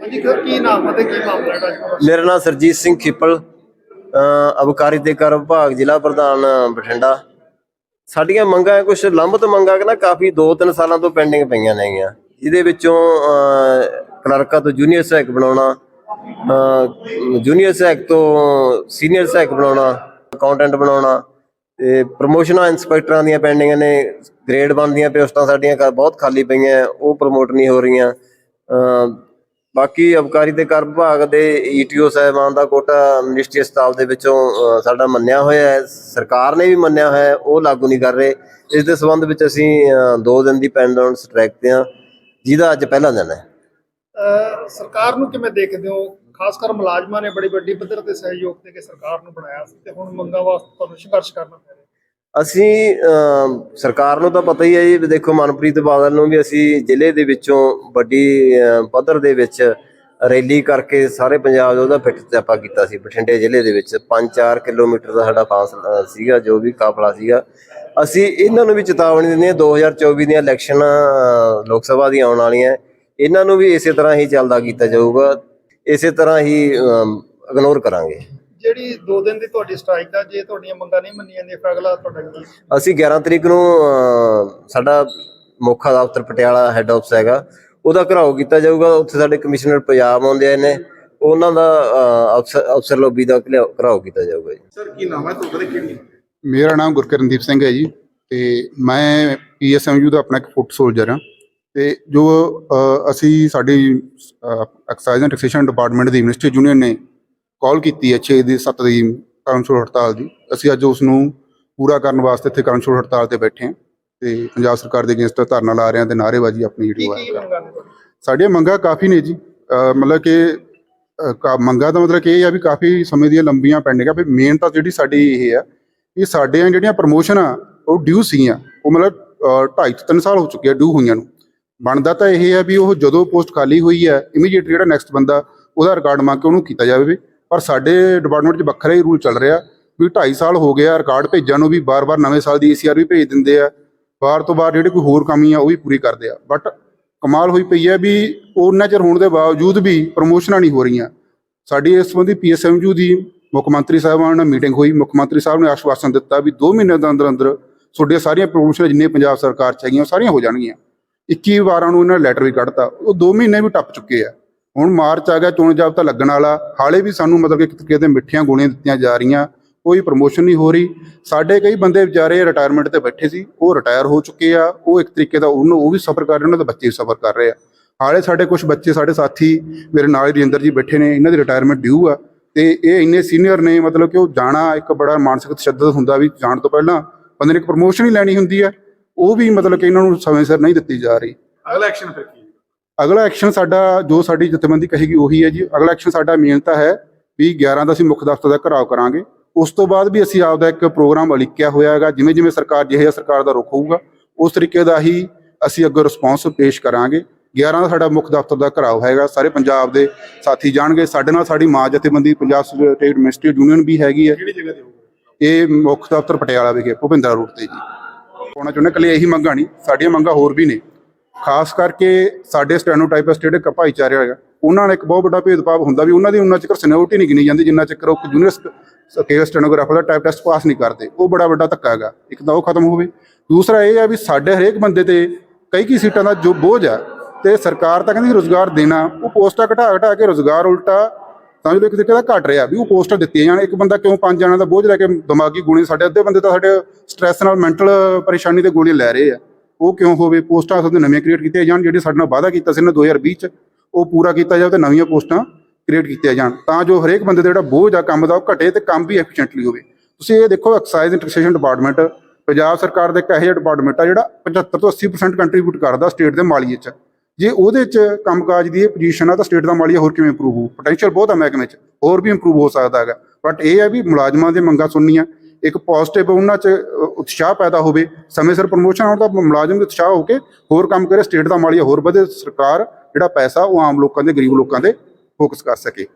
ਹਾਂਜੀ ਕੀ ਨਾਮ ਹੈ ਕੀ ਮਾਮਲਾ ਹੈ ਮੇਰਾ ਨਾਮ ਸਰਜੀਤ ਸਿੰਘ ਖਿੱਪਲ ਅਹ ਅਬਕਾਰੀ ਤੇ ਕਰ ਵਿਭਾਗ ਜ਼ਿਲ੍ਹਾ ਪ੍ਰਧਾਨ ਬਠਿੰਡਾ। ਸਾਡੀਆਂ ਮੰਗਾਂ ਕੁਝ ਲੰਬਤ ਮੰਗਾਂ ਕਿ ਨਾ ਕਾਫੀ 2-3 ਸਾਲਾਂ ਤੋਂ ਪੈਂਡਿੰਗ ਪਈਆਂ ਨੇਗੀਆਂ। ਇਹਦੇ ਵਿੱਚੋਂ ਅਹ, ਕਲਰਕਾਂ ਤੋਂ ਜੂਨੀਅਰ ਸਹਾਇਕ ਬਣਾਉਣਾ ਜੂਨੀਅਰ ਸਹਾਇਕ ਤੋਂ ਸੀਨੀਅਰ ਸਹਾਇਕ ਬਣਾਉਣਾ ਅਕਾਊਂਟੈਂਟ ਬਣਾਉਣਾ ਤੇ ਪ੍ਰਮੋਸ਼ਨਾਂ ਇੰਸਪੈਕਟਰਾਂ ਦੀਆਂ ਪੈਂਡਿੰਗਾਂ ਨੇ ਗ੍ਰੇਡ ਬਣਦੀਆਂ ਪੋਸਟਾਂ ਸਾਡੀਆਂ ਕ- ਬਹੁਤ ਖਾਲੀ ਪਈਆਂ, ਉਹ ਪ੍ਰਮੋਟ ਨਹੀਂ ਹੋ ਰਹੀਆਂ। ਬਾਕੀ ਅਬਕਾਰੀ ਤੇ ਕਰ ਵਿਭਾਗ ਦੇ ਈਟੀਓ ਸਾਹਿਬਾਨ ਦਾ ਕੋਟਾ ਮਿਨਿਸਟਰੀ ਹਸਪਤਾਲ ਦੇ ਵਿੱਚੋਂ ਸਾਡਾ ਮੰਨਿਆ ਹੋਇਆ ਹੈ, ਸਰਕਾਰ ਨੇ ਵੀ ਮੰਨਿਆ ਹੋਇਆ ਹੈ, ਉਹ ਲਾਗੂ ਨਹੀਂ ਕਰ ਰਹੇ। ਇਸ ਦੇ ਸੰਬੰਧ ਵਿੱਚ ਅਸੀਂ 2 ਦਿਨ ਦੀ ਪੈਂਡੈਂਟ ਸਟ੍ਰਾਈਕ ਤੇ ਹਾਂ। ਜਿਹਦਾ ਅੱਜ ਪਹਿਲਾ ਦਿਨ ਹੈ। ਸਰਕਾਰ ਨੂੰ ਕਿਵੇਂ ਦੇਖਦੇ ਹੋ? ਖਾਸ ਕਰ ਮੁਲਾਜ਼ਮਾਂ ਨੇ ਬੜੀ ਵੱਡੀ ਪੱਧਰ ਤੇ ਸਹਿਯੋਗ ਦੇ ਕੇ ਸਰਕਾਰ ਨੂੰ ਬਣਾਇਆ ਸੀ ਤੇ ਹੁਣ ਮੰਗਾਂ ਵਾਸਤੇ ਤੁਹਾਨੂੰ ਸੰਘਰਸ਼ ਕਰਨਾ ਪੈ ਰਿਹਾ। ਅਸੀਂ ਸਰਕਾਰ ਨੂੰ ਤਾਂ ਪਤਾ ਹੀ ਹੈ ਜੀ ਦੇਖੋ ਮਨਪ੍ਰੀਤ ਬਾਦਲ ਨੂੰ ਵੀ ਅਸੀਂ ਜ਼ਿਲ੍ਹੇ ਦੇ ਵਿੱਚੋਂ ਵੱਡੀ ਪੱਧਰ ਦੇ ਵਿੱਚ ਰੈਲੀ ਕਰਕੇ ਸਾਰੇ ਪੰਜਾਬ ਦਾ ਉਹਦਾ ਫਿੱਟ ਚਾਪਾ ਕੀਤਾ ਸੀ। ਬਠਿੰਡੇ ਜ਼ਿਲ੍ਹੇ ਦੇ ਵਿੱਚ 5-4 ਕਿਲੋਮੀਟਰ ਦਾ ਸਾਡਾ ਫਾਸਲਾ ਸੀਗਾ, ਜੋ ਵੀ ਕਾਫਲਾ ਸੀਗਾ। ਅਸੀਂ ਇਹਨਾਂ ਨੂੰ ਵੀ ਚੇਤਾਵਨੀ ਦਿੰਦੇ ਹਾਂ 2024 ਦੀਆਂ ਇਲੈਕਸ਼ਨ ਲੋਕ ਸਭਾ ਦੀਆਂ ਆਉਣ ਵਾਲੀਆਂ। ਇਹਨਾਂ ਨੂੰ ਵੀ ਇਸੇ ਤਰ੍ਹਾਂ ਹੀ ਚੱਲਦਾ ਕੀਤਾ ਜਾਊਗਾ ਇਸੇ ਤਰ੍ਹਾਂ ਹੀ ਇਗਨੋਰ ਕਰਾਂਗੇ। ਜਿਹੜੀ 2 ਦਿਨ ਦੀ ਤੁਹਾਡੀ ਸਟ੍ਰਾਈਕ ਦਾ ਜੇ ਤੁਹਾਡੀਆਂ ਮੰਗਾਂ ਨਹੀਂ ਮੰਨੀਆਂ ਜਾਂਦੀਆਂ ਫਿਰ ਅਗਲਾ ਤੁਹਾਡਾ ਕੀ? ਅਸੀਂ 11 ਤਰੀਕ ਨੂੰ ਸਾਡਾ ਮੁੱਖ ਦਫ਼ਤਰ ਪਟਿਆਲਾ ਹੈੱਡ ਆਫਿਸ ਹੈਗਾ ਉਹਦਾ ਘਰਾਓ ਕੀਤਾ ਜਾਊਗਾ ਉੱਥੇ ਸਾਡੇ ਕਮਿਸ਼ਨਰ ਪੰਜਾਬ ਆਉਂਦੇ ਆਏ ਨੇ ਉਹਨਾਂ ਦਾ ਅਫਸਰ ਲੋਬੀ ਦਾ ਘਿਰਾਓ ਘਰਾਓ ਕੀਤਾ ਜਾਊਗਾ ਜੀ। ਸਰ ਕੀ ਨਾਮ ਹੈ ਤੁਹਾਡਾ ਕਿਹੜੀ ਮੇਰਾ ਨਾਮ ਗੁਰਕਰਨਦੀਪ ਸਿੰਘ ਹੈ ਜੀ ਤੇ ਮੈਂ ਪੀਐਸਐਮਯੂ ਦਾ ਆਪਣਾ ਇੱਕ ਫੁੱਟ ਸੋਲਜਰ ਹਾਂ। ਤੇ ਜੋ ਅਸੀਂ ਸਾਡੀ ਐਕਸਾਈਜ਼ ਐਂਡ ਟੈਕਸੇਸ਼ਨ ਡਿਪਾਰਟਮੈਂਟ ਦੀ ਮਿਨਿਸਟਰੀ ਯੂਨੀਅਨ ਨੇ ਕਾਲ ਕੀਤੀ ਹੈ 6 ਦੀ 7 ਦੀ ਕਾਉਂਸਲ ਹੜਤਾਲ ਦੀ। ਅਸੀਂ ਅੱਜ ਉਸ ਨੂੰ ਪੂਰਾ ਕਰਨ ਵਾਸਤੇ ਇੱਥੇ ਕਾਉਂਸਲ ਹੜਤਾਲ ਤੇ ਬੈਠੇ ਹਾਂ ਤੇ ਪੰਜਾਬ ਸਰਕਾਰ ਦੇ ਅਗੇਂਸਟ ਧਰਨਾ ਲਾ ਰਹੇ ਹਾਂ ਤੇ ਨਾਅਰੇਬਾਜ਼ੀ ਆਪਣੀ ਜਿਹੜੀ ਹੈ? ਸਾਡੀਆਂ ਮੰਗਾਂ ਕਾਫੀ ਨੇ ਜੀ। ਮਤਲਬ ਕਿ ਕਾ- ਮੰਗਾਂ ਦਾ ਮਤਲਬ ਕਿ ਇਹ ਆ ਵੀ ਕਾਫੀ ਸਮੇਂ ਦੀਆਂ ਲੰਬੀਆਂ ਪੈਂਡਿੰਗ ਆ ਵੀ ਮੇਨ ਤਾਂ ਜਿਹੜੀ ਸਾਡੀ ਇਹ ਆ ਕਿ ਸਾਡੀਆਂ ਜਿਹੜੀਆਂ ਪ੍ਰਮੋਸ਼ਨ ਆ ਉਹ ਡਿਊ ਸੀਗੀਆਂ। ਉਹ ਮਤਲਬ 2.5 3 ਸਾਲ ਹੋ ਚੁੱਕੇ ਆ ਡਿਊ ਹੋਈਆਂ ਨੂੰ। ਬਣਦਾ ਤਾਂ ਇਹ ਹੈ ਵੀ ਉਹ ਜਦੋਂ ਪੋਸਟ ਖਾਲੀ ਹੋਈ ਹੈ ਇਮੀਡੀਏਟ ਜਿਹੜਾ ਨੈਕਸਟ ਬੰਦਾ ਉਹਦਾ ਰਿਕਾਰਡ ਮੰਗ ਕੇ ਉਹਨੂੰ ਕੀਤਾ ਜਾਵੇ ਪਰ ਸਾਡੇ ਡਿਪਾਰਟਮੈਂਟ 'ਚ ਵੱਖਰਾ ਹੀ ਰੂਲ ਚੱਲ ਰਿਹਾ ਵੀ 2.5 ਸਾਲ ਹੋ ਗਿਆ ਰਿਕਾਰਡ ਭੇਜਣ ਨੂੰ ਵੀ ਬਾਰ-ਬਾਰ ਨਵੇਂ ਸਾਲ ਦੀ ਈਸੀਆਰ ਵੀ ਭੇਜ ਦਿੰਦੇ ਆ ਬਾਰ ਤੋਂ ਬਾਅਦ ਜਿਹੜੇ ਕੋਈ ਹੋਰ ਕਮੀ ਆ ਉਹ ਵੀ ਪੂਰੀ ਕਰਦੇ ਆ। ਬਟ ਕਮਾਲ ਹੋਈ ਪਈ ਹੈ ਵੀ ਉਹਨਾਂ ਚਿਰ ਹੋਣ ਦੇ ਬਾਵਜੂਦ ਵੀ ਪ੍ਰਮੋਸ਼ਨਾਂ ਨਹੀਂ ਹੋ ਰਹੀਆਂ। ਸਾਡੀ ਇਸ ਸੰਬੰਧੀ ਪੀਐਸਐਮਯੂ ਦੀ ਮੁੱਖ ਮੰਤਰੀ ਸਾਹਿਬਾਨ ਨਾਲ ਮੀਟਿੰਗ ਹੋਈ। ਮੁੱਖ ਮੰਤਰੀ ਸਾਹਿਬ ਨੇ ਆਸ਼ਵਾਸਨ ਦਿੱਤਾ ਵੀ 2 ਮਹੀਨਿਆਂ ਦੇ ਅੰਦਰ ਅੰਦਰ ਤੁਹਾਡੀਆਂ ਸਾਰੀਆਂ ਪ੍ਰਮੋਸ਼ਨਾਂ ਜਿੰਨੇ ਪੰਜਾਬ ਸਰਕਾਰ ਚ ਹੈਗੀਆਂ ਉਹ ਸਾਰੀਆਂ ਹੋ ਜਾਣਗੀਆਂ। 21 ਵਾਰਾਂ ਨੂੰ ਇਹਨਾਂ ਨੇ ਲੈਟਰ ਵੀ ਕੱਢਤਾ। ਉਹ 2 ਮਹੀਨੇ ਵੀ ਟੱਪ ਚੁੱਕੇ ਆ। ਹੁਣ ਮਾਰਚ ਆ ਗਿਆ, ਚੋਣ ਜਾਬਤਾ ਲੱਗਣ ਵਾਲਾ। ਹਾਲੇ ਵੀ ਸਾਨੂੰ ਮਤਲਬ ਕਿ ਕਿਤੇ ਕਿਤੇ ਮਿੱਠੀਆਂ ਗੋਲੀਆਂ ਦਿੱਤੀਆਂ ਜਾ ਰਹੀਆਂ। ਕੋਈ ਪ੍ਰਮੋਸ਼ਨ ਨਹੀਂ ਹੋ ਰਹੀ। ਸਾਡੇ ਕਈ ਬੰਦੇ ਵਿਚਾਰੇ ਰਿਟਾਇਰਮੈਂਟ ਤੇ ਬੈਠੇ ਸੀ। ਉਹ ਰਿਟਾਇਰ ਹੋ ਚੁੱਕੇ ਆ। ਉਹ ਇੱਕ ਤਰੀਕੇ ਦਾ ਉਹਨੂੰ, ਉਹ ਵੀ ਸਫਰ ਕਰ ਰਹੇ ਉਹਨਾਂ ਦੇ ਬੱਚੇ ਵੀ ਸਫਰ ਕਰ ਰਹੇ ਆ। ਹਾਲੇ ਸਾਡੇ ਕੁਝ ਬੱਚੇ, ਸਾਡੇ ਸਾਥੀ ਮੇਰੇ ਨਾਲ ਹੀ ਰਜਿੰਦਰ ਜੀ ਬੈਠੇ ਨੇ। ਇਹਨਾਂ ਦੀ ਰਿਟਾਇਰਮੈਂਟ ਡਿਊ ਆ। ਤੇ ਇਹ ਇੰਨੇ ਸੀਨੀਅਰ ਨੇ, ਮਤਲਬ ਕਿ ਉਹ ਜਾਣਾ ਇੱਕ ਬੜਾ ਮਾਨਸਿਕ ਤਸ਼ੱਦਦ ਹੁੰਦਾ ਵੀ ਜਾਣ ਤੋਂ ਪਹਿਲਾਂ ਬੰਦੇ ਨੇ ਇੱਕ ਪ੍ਰਮੋਸ਼ਨ ਹੀ ਲੈਣੀ ਹੁੰਦੀ ਆ। ਉਹ ਵੀ ਮਤਲਬ ਕਿ ਇਹਨਾਂ ਨੂੰ ਸਮੇਂ ਸਿਰ ਨਹੀਂ ਦਿੱਤੀ ਜਾ ਰਹੀ। ਅਗਲਾ ਐਕਸ਼ਨ ਫਿਰ ਕੀ ਹੈ? ਅਗਲਾ ਐਕਸ਼ਨ ਸਾਡਾ ਜੋ ਸਾਡੀ ਜਥੇਬੰਦੀ ਕਹੇਗੀ ਉਹੀ ਹੈ ਜੀ। ਅਗਲਾ ਐਕਸ਼ਨ ਸਾਡਾ ਮੇਨ ਤਾਂ ਹੈ ਵੀ 11 ਦਾ ਅਸੀਂ ਮੁੱਖ ਦਫ਼ਤਰ ਦਾ ਘਰਾਓ ਕਰਾਂਗੇ। ਉਸ ਤੋਂ ਬਾਅਦ ਵੀ ਅਸੀਂ ਆਪਦਾ ਇੱਕ ਪ੍ਰੋਗਰਾਮ ਅਲਿਖਿਆ ਹੋਇਆ ਹੈਗਾ ਜਿਵੇਂ ਜਿਵੇਂ ਸਰਕਾਰ ਜਿਹੇ ਸਰਕਾਰ ਦਾ ਰੁਖ ਹੋਊਗਾ ਉਸ ਤਰੀਕੇ ਦਾ ਹੀ ਅਸੀਂ ਅੱਗੇ ਰਿਸਪੌਂਸ ਪੇਸ਼ ਕਰਾਂਗੇ। 11 ਦਾ ਸਾਡਾ ਮੁੱਖ ਦਫ਼ਤਰ ਦਾ ਘਰਾਓ ਹੈਗਾ ਸਾਰੇ ਪੰਜਾਬ ਦੇ ਸਾਥੀ ਜਾਣਗੇ। ਸਾਡੇ ਨਾਲ ਸਾਡੀ ਮਾਂ ਜਥੇਬੰਦੀ ਪੰਜਾਬ ਸਟੇਟ ਮਿਨਿਸਟਰੀ ਯੂਨੀਅਨ ਵੀ ਹੈਗੀ ਹੈ। ਕਿਹੜੀ ਜਗ੍ਹਾ ਤੇ ਹੋਊਗਾ? ਇਹ ਮੁੱਖ ਦਫ਼ਤਰ ਪਟਿਆਲਾ ਵਿਖੇ ਭੁਪਿੰਦਰਾ ਰੋਡ ਤੇ ਜੀ। ਉਹਨਾਂ ਚਾਹੁੰਦੇ ਕੱਲੇ ਇਹੀ ਮੰਗਾਂ ਨਹੀਂ, ਸਾਡੀਆਂ ਮੰਗਾਂ ਹੋਰ ਵੀ ਨੇ। ਖਾਸ ਕਰਕੇ ਸਾਡੇ ਸਟੈਨੋਟਾਈਪਿਸਟ ਜਿਹੜੇ ਕ- ਭਾਈਚਾਰੇ ਹੈਗਾ ਉਹਨਾਂ ਨਾਲ ਇੱਕ ਬਹੁਤ ਵੱਡਾ ਭੇਦਭਾਵ ਹੁੰਦਾ ਵੀ ਉਹਨਾਂ ਦੀ ਉਹਨਾਂ ਚਿਰ ਸੀਨੀਅਰਿਟੀ ਨਹੀਂ ਗਿਣੀ ਜਾਂਦੀ, ਜਿੰਨਾ ਚਿਰ ਉਹ ਜੂਨੀਅਰ ਸਕੇਲ ਸਟੈਨੋਗ੍ਰਾਫਰ ਦਾ ਟਾਈਪ ਟੈਸਟ ਪਾਸ ਨਹੀਂ ਕਰਦੇ। ਉਹ ਬੜਾ ਵੱਡਾ ਧੱਕਾ ਹੈਗਾ। ਇੱਕ ਤਾਂ ਉਹ ਖਤਮ ਹੋਵੇ। ਦੂਸਰਾ ਇਹ ਹੈ ਵੀ ਸਾਡੇ ਹਰੇਕ ਬੰਦੇ ਤੇ ਕਈ ਕਈ ਸੀਟਾਂ ਦਾ ਜੋ ਬੋਝ ਆ, ਤੇ ਸਰਕਾਰ ਤਾਂ ਕਹਿੰਦੀ ਰੋਜ਼ਗਾਰ ਦੇਣਾ, ਉਹ ਪੋਸਟਾਂ ਘਟਾ ਘਟਾ ਕੇ ਰੋਜ਼ਗਾਰ ਉਲਟਾ ਤਾਂ ਜੋ ਇੱਕ ਤਰੀਕੇ ਦਾ ਘਟ ਰਿਹਾ ਵੀ ਉਹ ਪੋਸਟਾਂ ਦਿੱਤੀਆਂ ਜਾਣ, ਇੱਕ ਬੰਦਾ ਕਿਉਂ ਪੰਜ ਜਣਾਂ ਦਾ ਬੋਝ ਲੈ ਕੇ ਦਿਮਾਗੀ ਗੋਲੀ ਸਾਡੇ ਅੱਧੇ ਬੰਦੇ ਤਾਂ ਸਾਡੇ ਸਟ੍ਰੈਸ ਨਾਲ ਮੈਂਟਲ ਪਰੇਸ਼ਾਨੀ ਦੇ ਗੋਲੀਆਂ ਲੈ ਰਹੇ ਆ। ਉਹ ਕਿਉਂ ਹੋਵੇ? ਪੋਸਟਾਂ ਸਾਡੇ ਨਵੀਆਂ ਕ੍ਰੀਏਟ ਕੀਤੀਆਂ ਜਾਣ, ਜਿਹੜੇ ਸਾਡੇ ਨਾਲ ਵਾਅਦਾ ਕੀਤਾ ਸੀ ਇਹਨਾਂ 2020 ਚ, ਉਹ ਪੂਰਾ ਕੀਤਾ ਜਾਵੇ ਤੇ ਨਵੀਆਂ ਪੋਸਟਾਂ ਕ੍ਰੀਏਟ ਕੀਤੀਆਂ ਜਾਣ। ਤਾਂ ਜੋ ਹਰੇਕ ਬੰਦੇ ਦਾ ਜਿਹੜਾ ਬੋਝ ਆ ਕੰਮ ਦਾ ਉਹ ਘਟੇ ਤੇ ਕੰਮ ਵੀ ਐਫੀਸ਼ੀਐਂਟਲੀ ਹੋਵੇ। ਤੁਸੀਂ ਇਹ ਦੇਖੋ ਐਕਸਾਈਜ਼ ਐਂਡ ਡਿਪਾਰਟਮੈਂਟ ਪੰਜਾਬ ਸਰਕਾਰ ਦਾ ਇੱਕ ਇਹੋ ਜਿਹਾ ਡਿਪਾਰਟਮੈਂਟ ਆ ਜਿਹੜਾ 75 ਤੋਂ 80% ਕੰਟਰੀਬਿਊਟ ਕਰਦਾ ਸਟੇਟ ਦੇ ਮਾਲੀਏ 'ਚ। ਜੇ ਉਹਦੇ 'ਚ ਕੰਮਕਾਜ ਦੀ ਇਹ ਪੋਜੀਸ਼ਨ ਆ ਤਾਂ ਸਟੇਟ ਦਾ ਮਾਲੀਆ ਹੋਰ ਕਿਵੇਂ ਇੰਪਰੂਵ ਹੋਊ? ਪੋਟੈਂਸ਼ੀਅਲ ਬਹੁਤ ਆ ਮਹਿਕਮੇ 'ਚ, ਹੋਰ ਵੀ ਇੰਪਰੂਵ ਹੋ ਸਕਦਾ ਹੈਗਾ। ਬਟ ਇਹ ਹੈ ਵੀ ਮੁਲਾਜ਼ਮਾਂ ਦੇ ਮੰਗਾਂ ਸੁਣਨੀਆਂ, ਇੱਕ ਪੋਜ਼ਿਟਿਵ ਉਹਨਾਂ 'ਚ ਉਤਸ਼ਾਹ ਪੈਦਾ ਹੋਵੇ, ਸਮੇਂ ਸਿਰ ਪ੍ਰਮੋਸ਼ਨ ਹੋਣ ਦਾ ਮੁਲਾਜ਼ਮ ਦੇ ਉਤਸ਼ਾਹ ਹੋ ਕੇ ਹੋਰ ਕੰਮ ਕਰੇ ਸਟੇਟ ਦਾ ਮਾਲੀਆ ਹੋਰ ਵਧੇ, ਸਰਕਾਰ ਜਿਹੜਾ ਪੈਸਾ ਉਹ ਆਮ ਲੋਕਾਂ ਦੇ, ਗਰੀਬ ਲੋਕਾਂ ਦੇ ਫੋਕਸ ਕਰ ਸਕੇ।